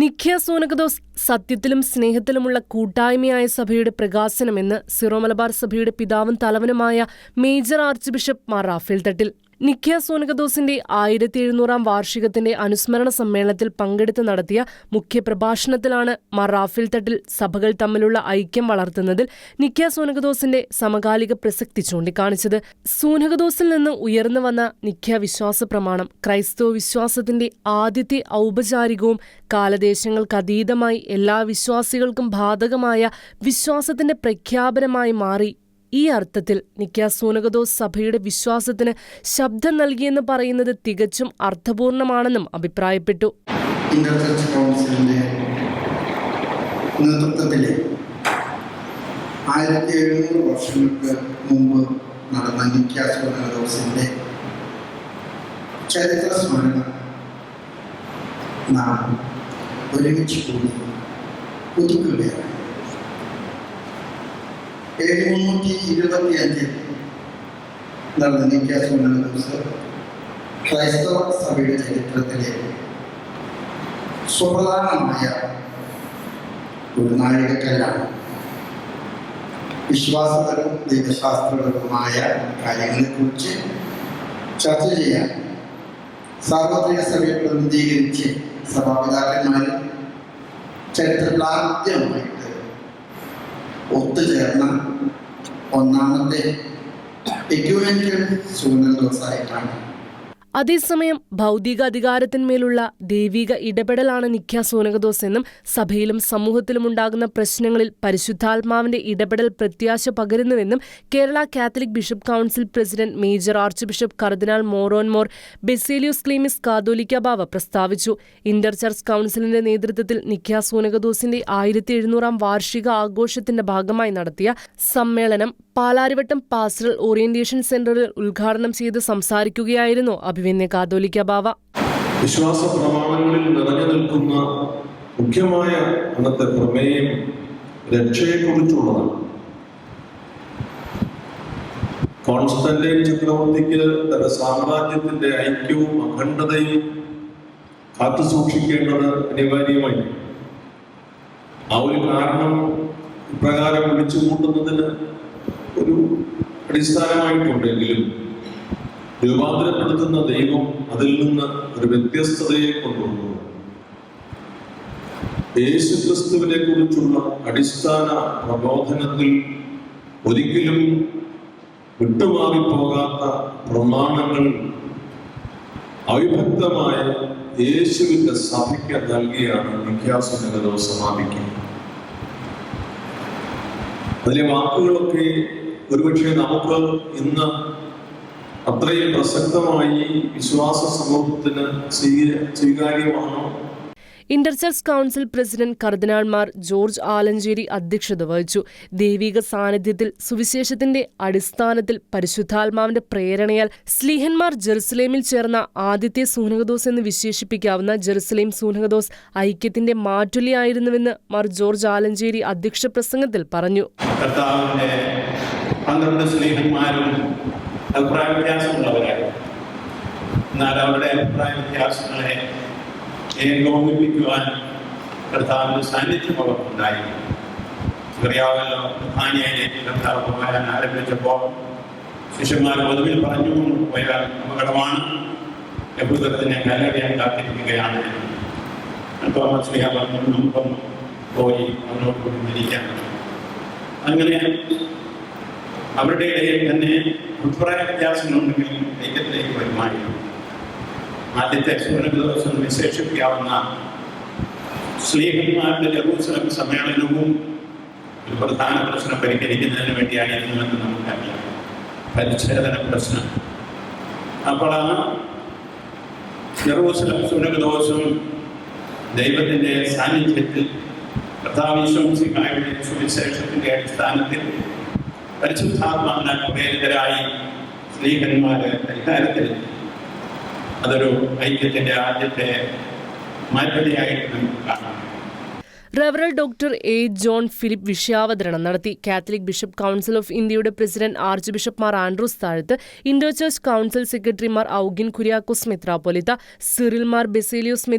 നിഖ്യ സോനകദോസ് സത്യത്തിലും സ്നേഹത്തിലുമുള്ള കൂട്ടായ്മയായ സഭയുടെ പ്രകാശനമെന്ന് സിറോ മലബാർ സഭയുടെ പിതാവും തലവനുമായ major archbishop Mar Raphael Thattil. നിഖ്യ സോനകദോസിന്റെ ആയിരത്തി എഴുന്നൂറാം വാർഷികത്തിന്റെ അനുസ്മരണ സമ്മേളനത്തിൽ പങ്കെടുത്ത് നടത്തിയ മുഖ്യപ്രഭാഷണത്തിലാണ് മറാഫിൽ തട്ടിൽ സഭകൾ തമ്മിലുള്ള ഐക്യം വളർത്തുന്നതിൽ നിഖ്യ സോനകദോസിന്റെ സമകാലിക പ്രസക്തി ചൂണ്ടിക്കാണിച്ചത്. സോനകദോസിൽ നിന്ന് ഉയർന്നു വന്ന നിഖ്യ വിശ്വാസ പ്രമാണം ക്രൈസ്തവ വിശ്വാസത്തിന്റെ ആദ്യത്തെ ഔപചാരികവും കാലദേശങ്ങൾക്കതീതമായി എല്ലാ വിശ്വാസികൾക്കും ബാധകമായ വിശ്വാസത്തിന്റെ പ്രഖ്യാപനമായി മാറി ഈ അർത്ഥത്തിൽ നിക്ക സൂനകദോസ് സഭയുടെ വിശ്വാസത്തിന് ശബ്ദം നൽകിയെന്ന് പറയുന്നത് തികച്ചും അർത്ഥപൂർണമാണെന്നും അഭിപ്രായപ്പെട്ടു. നേതൃത്വത്തിലെ ആയിരത്തി എഴുന്നൂറ് വർഷങ്ങൾക്ക് മുമ്പ് നടന്ന നിത്യാസ്വനദോസിന്റെ ചരിത്ര സ്മരണ നാം ഒരുമിച്ച് കൂടി പുതുക്കുകയാണ്. ഏഴ് മുന്നൂറ്റി ഇരുപത്തി അഞ്ചിൽ നടന്ന നിത്യാസ്വനദോസ് ക്രൈസ്തവ സഭയുടെ ചരിത്രത്തിലെ സുപ്രധാനമായ ഒരു നാഴികക്കല്ലാണ്. വിശ്വാസപരവും ദൈവശാസ്ത്രപരവുമായ കാര്യങ്ങളെക്കുറിച്ച് ചർച്ച ചെയ്യാൻ സാർവത്രിക സഭയെ പ്രതിനിധീകരിച്ച് സഭാപിതാക്കന്മാർ ചരിത്രത്തിലാദ്യമായിട്ട് ഒത്തുചേർന്ന ഒന്നാമത്തെ എക്യുമെനിക്കൽ സുഗന്ധ ദിവസമായിട്ടാണ്. അതേസമയം ഭൗതിക അധികാരത്തിന്മേലുള്ള ദൈവിക ഇടപെടലാണ് നിഖ്യ സോനകദോസ് എന്നും സഭയിലും സമൂഹത്തിലും ഉണ്ടാകുന്ന പ്രശ്നങ്ങളിൽ പരിശുദ്ധാത്മാവിന്റെ ഇടപെടൽ പ്രത്യാശ പകരുന്നുവെന്നും Kerala Catholic bishop council president major archbishop cardinal Moran Mor Baselios Cleemis Catholicos Bava പ്രസ്താവിച്ചു. ഇന്റർ ചർച്ച് കൗൺസിലിന്റെ നേതൃത്വത്തിൽ നിഖ്യ സോനകദോസിന്റെ ആയിരത്തി എഴുന്നൂറാം വാർഷിക ആഘോഷത്തിന്റെ ഭാഗമായി നടത്തിയ സമ്മേളനം പാലാരിവട്ടം പാസ്റ്റൽ ഓറിയന്റേഷൻ സെന്ററിൽ ഉദ്ഘാടനം ചെയ്ത് സംസാരിക്കുകയായിരുന്നു അഭിമന്യ കാതോലിക്ക ബാവ. വിശ്വാസ പ്രമാണങ്ങളിൽ നിറഞ്ഞു നിൽക്കുന്ന മുഖ്യമായ അന്നത്തെ പ്രമേയം രക്ഷയെക്കുറിച്ചുള്ളതാണ്. കോൺസ്റ്റന്റൈൻ ചക്രവർത്തിക്ക് തന്റെ സാമ്രാജ്യത്തിന്റെ ഐക്യവും അഖണ്ഡതയും കാത്തു സൂക്ഷിക്കേണ്ടത് അനിവാര്യമായി. ആ ഒരു കാരണം ഇപ്രകാരം വിളിച്ചു കൂട്ടുന്നതിന് ഒരു അടിസ്ഥാനമായിട്ടുണ്ടെങ്കിലും രൂപാന്തരപ്പെടുത്തുന്ന ദൈവം അതിൽ നിന്ന് ഒരു വ്യത്യസ്തതയെ കൊണ്ടുവന്നു. യേശു ക്രിസ്തുവിനെ കുറിച്ചുള്ള അടിസ്ഥാന പ്രബോധനത്തിൽ ഒരിക്കലും വിട്ടുമാറിപ്പോകാത്ത പ്രമാണങ്ങൾ അവിഭക്തമായ യേശുവിന്റെ സഭയ്ക്ക് നൽകിയാണ് നിത്യാസനകലോ സമാപിക്കുന്നത് അതിലെ വാക്കുകളൊക്കെ ഒരുപക്ഷെ നമുക്ക് ഇന്ന് അത്രയും പ്രസക്തമായി വിശ്വാസ സമൂഹത്തിന് സ്വീക- സ്വീകാര്യമാണോ? ഇന്റർചർച്ച് കൗൺസിൽ പ്രസിഡന്റ് കർദിനാൾമാർ ജോർജ് ആലഞ്ചേരി അധ്യക്ഷത വഹിച്ചു. ദൈവിക സാന്നിധ്യത്തിൽ സുവിശേഷത്തിന്റെ അടിസ്ഥാനത്തിൽ പരിശുദ്ധാത്മാവിന്റെ പ്രേരണയാൽ സ്ലീഹന്മാർ ജെറുസലേമിൽ ചേർന്ന ആദ്യത്തെ സൂനകദോസ് എന്ന് വിശേഷിപ്പിക്കാവുന്ന ജെറുസലേം സൂനകദോസ് ഐക്യത്തിന്റെ മാറ്റുലിയായിരുന്നുവെന്ന് മാർ ജോർജ് ആലഞ്ചേരി അധ്യക്ഷ പ്രസംഗത്തിൽ പറഞ്ഞു. പന്ത്രണ്ട് സ്നേഹന്മാരും അഭിപ്രായ വ്യത്യാസമുള്ളവരായിരുന്നു എന്നാൽ അവരുടെ അഭിപ്രായ വ്യത്യാസങ്ങളെ ഏകോപിപ്പിക്കുവാൻ കർത്താവ് സാന്നിധ്യം അവർക്കുണ്ടായി അറിയാമല്ലോ പ്രധാനിയായിട്ട് കർത്താവ് പോകാൻ ആരംഭിച്ചപ്പോൾ ശിഷ്യന്മാർ പൊതുവിൽ പറഞ്ഞു പോയാൽ അപകടമാണ്. യഹൂദത്തിനെ കല്ലടിയാൻ കാത്തിരിക്കുകയാണ്. പറഞ്ഞു പോയി അവരോട് കൂടി അങ്ങനെ അവരുടെ ഇടയിൽ തന്നെ അഭിപ്രായ വ്യത്യാസങ്ങളുണ്ടെങ്കിൽ ഐക്യത്തിലേക്ക് വരുമാനിക്കും ആദ്യത്തെ ദിവസം വിശേഷിപ്പിക്കാവുന്ന സ്ലീഹന്മാരുടെ ജറൂസലം സമ്മേളനവും ഒരു പ്രധാന പ്രശ്നം പരിഹരിക്കുന്നതിന് വേണ്ടിയായിരുന്നുവെന്ന് നമുക്കറിയാം. പരിച്ഛേദന പ്രശ്നം. അപ്പോൾ ആ ജറൂസലം സുനകദോഷം ദൈവത്തിന്റെ സാന്നിധ്യത്തിൽ കഥാവിശ്വസിക്കായ സുവിശേഷത്തിന്റെ അടിസ്ഥാനത്തിൽ പരിശുദ്ധാത്മാവിനാൽ പ്രേരിതരായി സ്ത്രീകന്മാര് പരിഹാരത്തിൽ അതൊരു ഐക്യത്തിന്റെ ആദ്യത്തെ മരുപടിയായിട്ട് നമുക്ക് കാണാം. റവറൽ ഡോക്ടർ എ ജോൺ ഫിലിപ്പ് വിഷയാവതരണം നടത്തി. കാത്തലിക് ബിഷപ്പ് കൗൺസിൽ ഓഫ് ഇന്ത്യയുടെ president archbishop Mar Andrews Thazhath. Indo church council സെക്രട്ടറിമാർ ഔഗിൻ കുര്യാക്കോസ് മെത്രാപ്പൊലിത്ത. സിറിൽ മാർ ബെസേലിയോസ്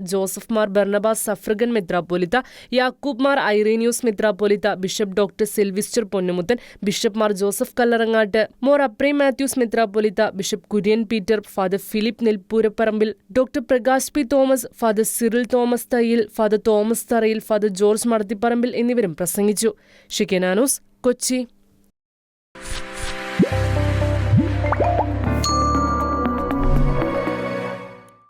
ജോസഫ് മാർ ബർണബാസ് സഫ്രഗൻ മെത്രാപ്പൊലിത്ത. Yakoob Mar Irenios മെത്രാപ്പൊലിത്ത. Bishop doctor Selvister Ponnumuthan. Bishop Mar Joseph Kallarangatt. Mor Aprem Mathews മെത്രാപ്പൊലിത്ത. Bishop Kurian Peter. Father Philip Nelpurapparambil. Doctor Prakash P Thomas. Father Cyril Thomas Thayyil. Father Thomas Tharayil father George Madathiparambil എന്നിവരും പ്രസംഗിച്ചു. ഷിക്കനാനൂസ് കൊച്ചി.